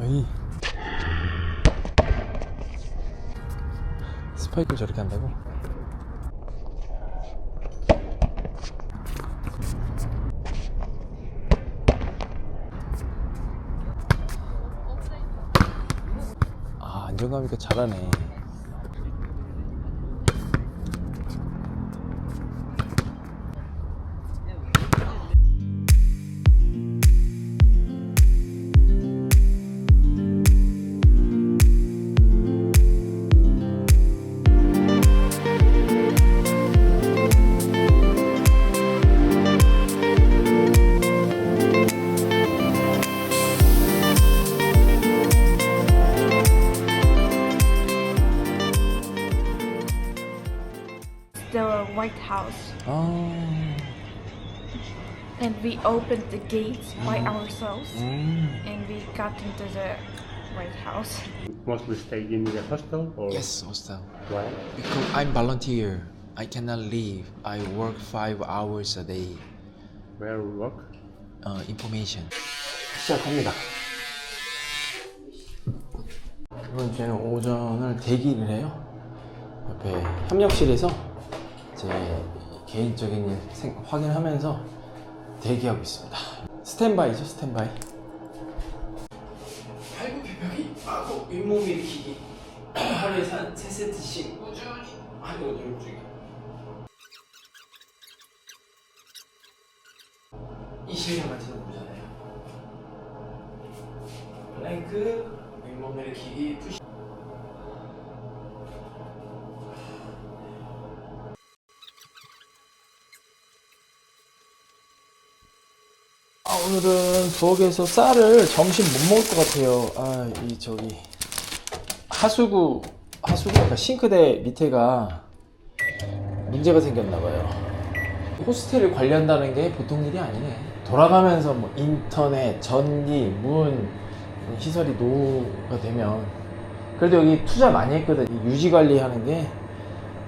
어이. 스파이크를 저렇게 한다고? 아 안정감 있게 잘하네. the White House, 아. and we opened the gates by ourselves, 음. and we got into the White House. mostly stay in the hostel or Yes, hostel. why? Because I'm volunteer. I cannot leave. I work five hours a day. Where we work? 어, information. 시작합니다. 이번 주에는 오전을 대기를 해요. 옆에 협력실에서 제 개인적인 일 생- 확인하면서 대기하고 있습니다. 스탠바이죠, 스탠바이. 팔굽혀펴기, 하고 윗몸 일으키기. 하루에 한 3세트씩 꾸준히 하고 노력 중이에요. 이 실력 같은 거 보잖아요. 플랭크, 윗몸 일으키기, 푸시. 부엌에서 쌀을 점심 못 먹을 것 같아요. 아, 이 저기 하수구 하수구 그러니까 싱크대 밑에가 문제가 생겼나 봐요. 호스텔을 관리한다는 게 보통 일이 아니네. 돌아가면서 뭐 인터넷, 전기, 문 시설이 노후가 되면 그래도 여기 투자 많이 했거든. 이 유지 관리하는 게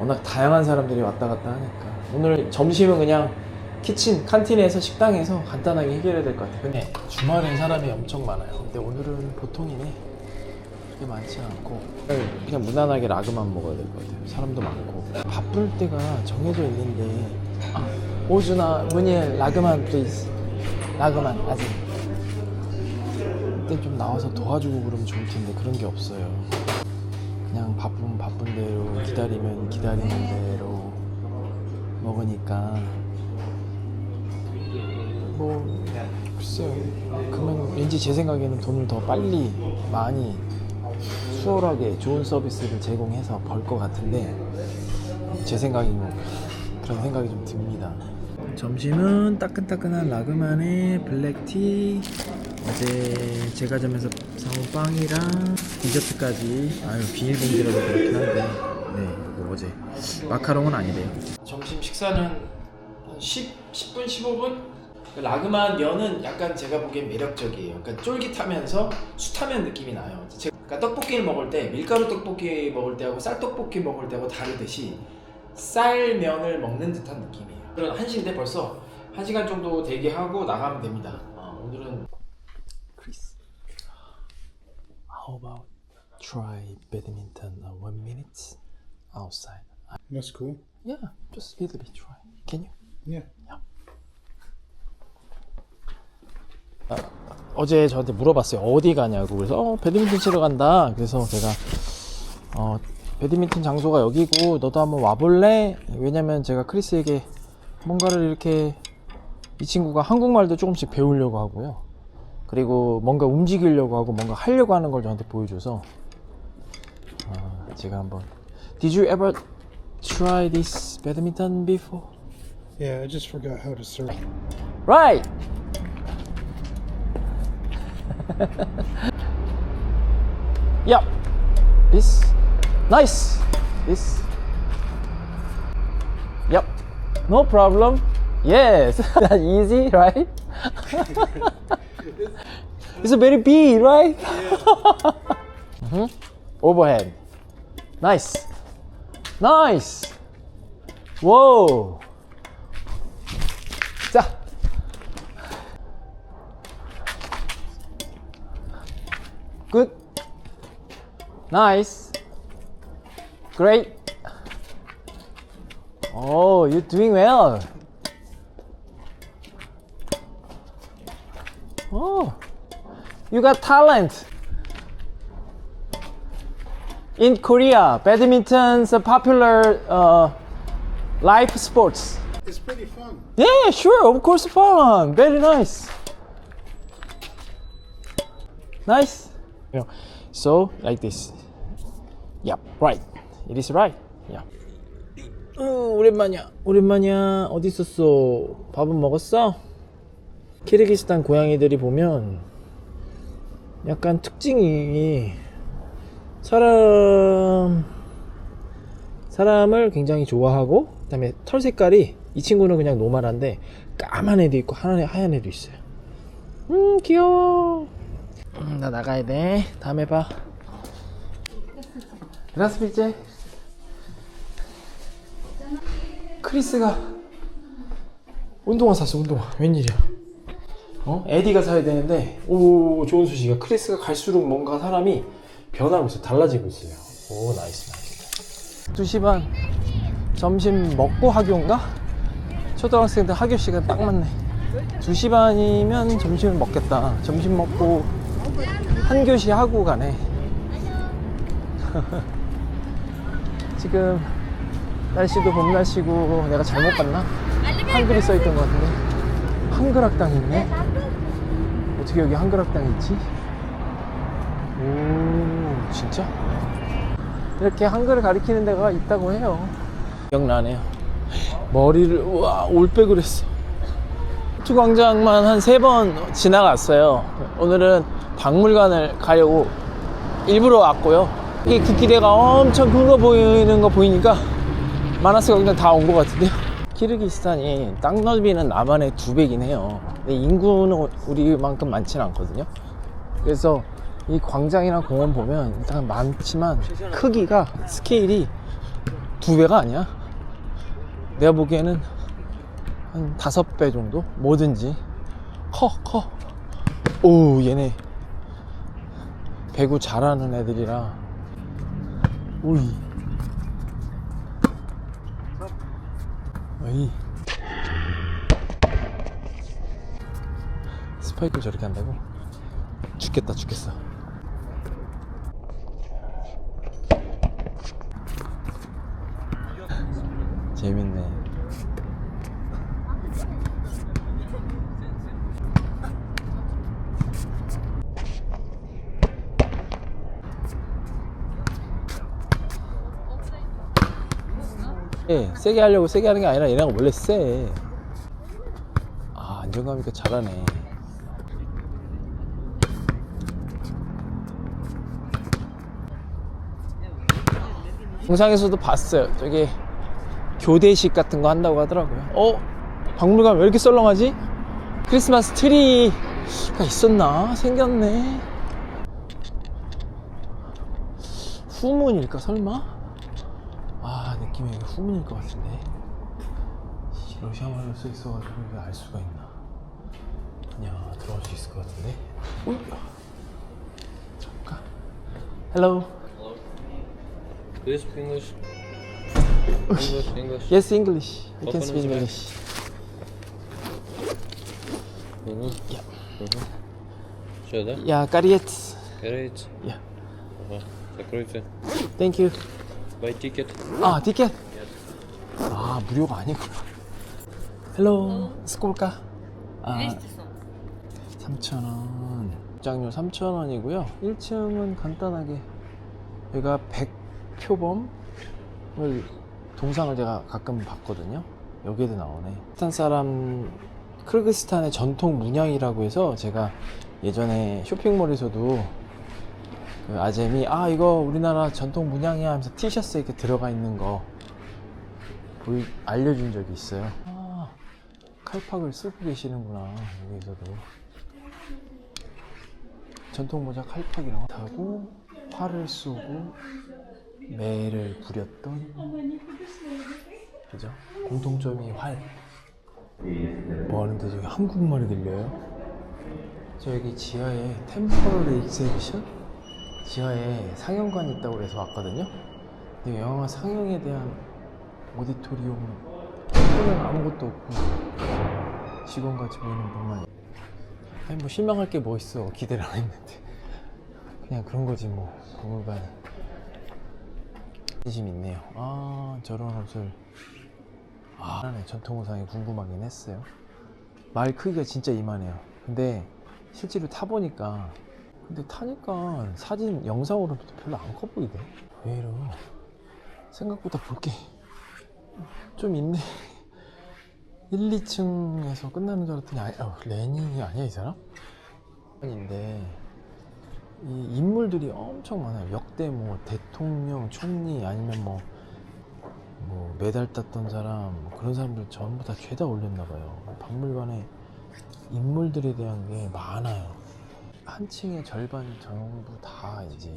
워낙 다양한 사람들이 왔다 갔다 하니까 오늘 점심은 그냥 키친 칸틴에서 식당에서 간단하게 해결해야 될 것 같아요. 근데 주말엔 사람이 엄청 많아요. 근데 오늘은 보통이네. 그렇게 많지 않고 그냥 무난하게 라그만 먹어야 될 것 같아요. 사람도 많고 바쁠 때가 정해져 있는데 아, 오준아 문일 라그만 플리즈 라그만 아직 그때 좀 나와서 도와주고 그러면 좋을 텐데 그런 게 없어요. 그냥 바쁘면 바쁜 대로 기다리면 기다리는 대로 먹으니까 뭐 글쎄요. 그러면 왠지 제 생각에는 돈을 더 빨리 많이 수월하게 좋은 서비스를 제공해서 벌 것 같은데 제 생각이 뭐 그런 생각이 좀 듭니다. 점심은 따끈따끈한 라그만에 블랙티 어제 제과점에서 사온 빵이랑 디저트까지. 아유 비닐봉지라도 그렇긴 한데. 네 이거 어제 마카롱은 아니래요. 점심 식사는 한 10, 10분 15분 라그만 면은 약간 제가 보기엔 매력적이에요. 그러니까 쫄깃하면서 숯하면 느낌이 나요. 제- 그러니까 떡볶이를 먹을 때 밀가루 떡볶이 먹을 때하고 쌀 떡볶이 먹을 때하고 다르듯이 쌀 면을 먹는 듯한 느낌이에요. 그런 한시인데 벌써 한 시간 정도 대기하고 나가면 됩니다. 어, 오늘은 크리스. How about try badminton uh, one minute outside? That's cool. Yeah, just a little bit try. Can you? Yeah. 어제 저한테 물어봤어요. 어디 가냐고. 그래서 어, 배드민턴 치러 간다. 그래서 제가 어, 배드민턴 장소가 여기고 너도 한번 와볼래? 왜냐면 제가 크리스에게 뭔가를 이렇게 이 친구가 한국말도 조금씩 배우려고 하고요. 그리고 뭔가 움직이려고 하고 뭔가 하려고 하는 걸 저한테 보여줘서 아, 제가 한번 Did you ever try this badminton before? Yeah, I just forgot how to serve. Right. yep. This. Nice. This. Yep. No problem. Yes. That's easy, right? it's a very big, right? Mhm. Overhead. Nice. Nice. Whoa. Nice. Great. Oh, you're doing well. Oh, you got talent. In Korea, badminton's a popular uh, life sports. It's pretty fun. Yeah, sure, of course, fun. Very nice. Nice. You know, so like this. Yep, right. It is right. Yeah. 어, 오랜만이야. 오랜만이야. 어디 있었어? 밥은 먹었어? 키르기스탄 고양이들이 보면 약간 특징이 사람 사람을 굉장히 좋아하고 그다음에 털 색깔이 이 친구는 그냥 노멀한데 까만 애도 있고 하얀 애도 있어요. 음 귀여워. 음, 나 나가야 돼. 다음에 봐. 라스필제. 크리스가 운동화 샀어 운동화 웬일이야? 어? 에디가 사야 되는데 오 좋은 소식이야. 크리스가 갈수록 뭔가 사람이 변하고 있어. 달라지고 있어요. 오 나이스 나이스. 2시 반 점심 먹고 학교인가? 초등학생들 학교 시간 딱 맞네 2시 반이면 점심을 먹겠다 점심 먹고 한 교시 하고 가네 지금 날씨도 봄 날씨고 내가 잘못 봤나? 한글이 써 있던 것 같은데 한글 학당이 있네 어떻게 여기 한글 학당이 있지? 오 진짜? 이렇게 한글을 가리키는 데가 있다고 해요. 기억나네요. 머리를 우와 올백을 했어. 투광장만 한 세 번 지나갔어요. 오늘은 박물관을 가려고 일부러 왔고요. 이게 그 길에가 엄청 큰 거 보이는 거 보이니까 마나스가 그냥 다 온 것 같은데요. 키르기스탄이 땅 넓이는 남한의 두 배긴 해요. 근데 인구는 우리만큼 많지는 않거든요. 그래서 이 광장이나 공원 보면 일단 많지만 크기가 스케일이 두 배가 아니야. 내가 보기에는 한 다섯 배 정도? 뭐든지 커 커. 오 얘네 배구 잘하는 애들이라. 오이. 어이. 스파이크 저렇게 한다고? 죽겠다 죽겠어. 재밌네 예, 세게 하려고 세게 하는 게 아니라 얘네가 원래 세. 아, 안정감 있게 잘하네. 영상에서도 봤어요. 저기 교대식 같은 거 한다고 하더라고요. 어? 박물관 왜 이렇게 썰렁하지? 크리스마스 트리가 있었나? 생겼네. 후문일까 설마? 아 느낌이 이게 후문일 것 같은데. 씨, 러시아 말로 써 있어가지고 이거 알 수가 있나? 그냥 들어갈 수 있을 것 같은데. ui. 잠깐. Hello. Do you speak English? English, English. Yes, English. I can Open speak his mouth. English. Mhm. Yeah. Сюда? Yeah, got it. Корейцы. Yeah. Ага. Закройте. Thank you. Buy ticket. 아, 티켓. 아, 무료가 아니구나. 헬로, 스콜까? 아, 3,000원. 입장료 3,000원이고요. 1층은 간단하게 여기가 백표범을 동상을 제가 가끔 봤거든요. 여기에도 나오네. 스탄 사람 크르그스탄의 전통 문양이라고 해서 제가 예전에 쇼핑몰에서도 그 아잼이 아 이거 우리나라 전통 문양이야 하면서 티셔츠에 이렇게 들어가 있는 거 보이, 알려준 적이 있어요. 아 칼팍을 쓰고 계시는구나 여기서도 전통 모자 칼팍이라고 하고 활을 쏘고 매를 부렸던 그죠? 공통점이 활. 뭐 하는데 저기 한국말이 들려요? 저 여기 지하에 템퍼러리 익세비션 지하에 상영관이 있다고 그래서 왔거든요. 근데 영화 상영에 대한 오디토리움은 그냥 아무것도 없고 직원같이 보이는 분만 아니 뭐 실망할 게 뭐 있어. 기대를 안 했는데. 그냥 그런 거지 뭐. 박물관이. 관심 있네요. 아 저런 옷을. 아 전통 의상이 궁금하긴 했어요. 말 크기가 진짜 이만해요. 근데 실제로 타보니까 근데 타니까 사진 영상으로도 별로 안 커 보이대. 왜 이러? 생각보다 볼 게 좀 있네. 1, 2층에서 끝나는 줄 알았더니 아니, 어, 레닌이 아니야 이 사람? 인데 이 인물들이 엄청 많아요. 역대 뭐 대통령, 총리 아니면 뭐, 뭐 메달 땄던 사람 뭐 그런 사람들 전부 다 죄다 올렸나 봐요. 박물관에 인물들에 대한 게 많아요 한 층의 절반 전부 다 이제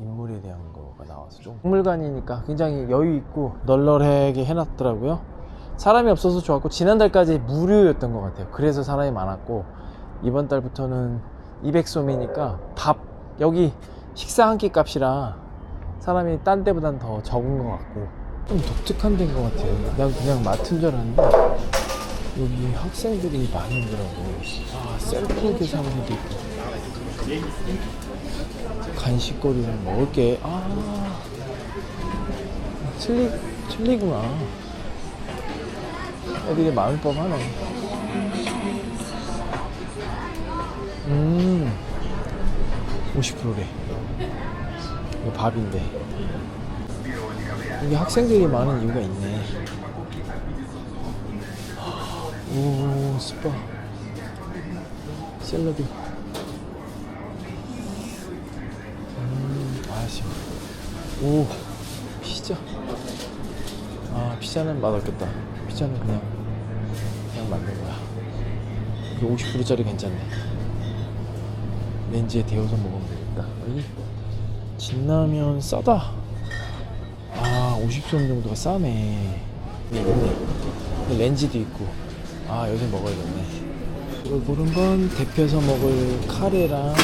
인물에 대한 거가 나와서 좀 박물관이니까 굉장히 여유 있고 널널하게 해놨더라고요. 사람이 없어서 좋았고 지난달까지 무료였던 것 같아요. 그래서 사람이 많았고 이번 달부터는 200솜이니까 밥 여기 식사 한 끼 값이라 사람이 딴 데보단 더 적은 것 같고 좀 독특한 데인 것 같아요. 난 그냥 마트인 줄 알았는데 여기 학생들이 많이 오더라고. 아 셀프 계산기도 있고. 간식거리랑 먹을 게, 아, 틀리, 틀리구나. 애들이 마음이 뻔하네. 음, 50%래. 이거 밥인데. 여기 학생들이 많은 이유가 있네. 오, 스파. 샐러드. 음, 아씨. 오, 피자. 아, 피자는 맛없겠다. 피자는 그냥, 그냥 만든 거야. 이게 50%짜리 괜찮네. 렌즈에 데워서 먹으면 되겠다. 여기, 진라면 싸다. 아, 50솜 정도가 싸네. 렌즈도 있고. 아, 요새 먹어야겠네. 이걸 고른 건 데펴서 먹을 카레랑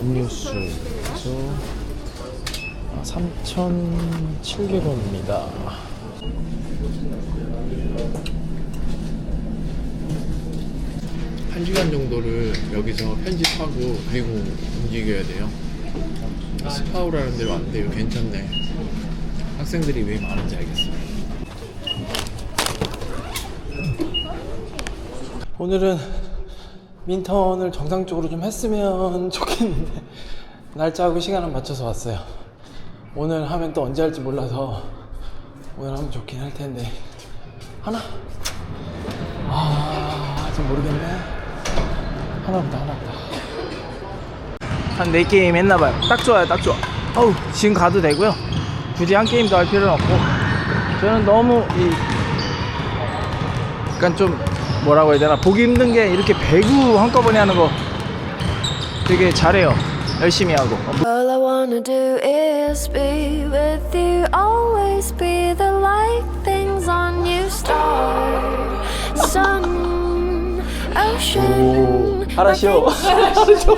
음료수. 그래서 아, 3,700원입니다. 한 시간 정도를 여기서 편집하고 그리고 움직여야 돼요. 스파우라는 데로 왔는데 요 괜찮네. 학생들이 왜 많은지 알겠어. 오늘은 민턴을 정상적으로 좀 했으면 좋겠는데 날짜하고 시간을 맞춰서 왔어요. 오늘 하면 또 언제 할지 몰라서 오늘 하면 좋긴 할 텐데 하나? 아, 아직 모르겠네. 하나보다 하나보다. 한 4게임 했나봐요. 딱 좋아요, 딱 좋아. 어우, 지금 가도 되고요. 굳이 한 게임 더 할 필요는 없고. 저는 너무 이, 약간 좀, 뭐라고 해야 되나. 보기 힘든 게 이렇게 배구 한꺼번에 하는 거 되게 잘해요. 열심히 하고. All I wanna do is be with you, always be the light things on you, star, sun, ocean. 오, 하라시오. 하라시오.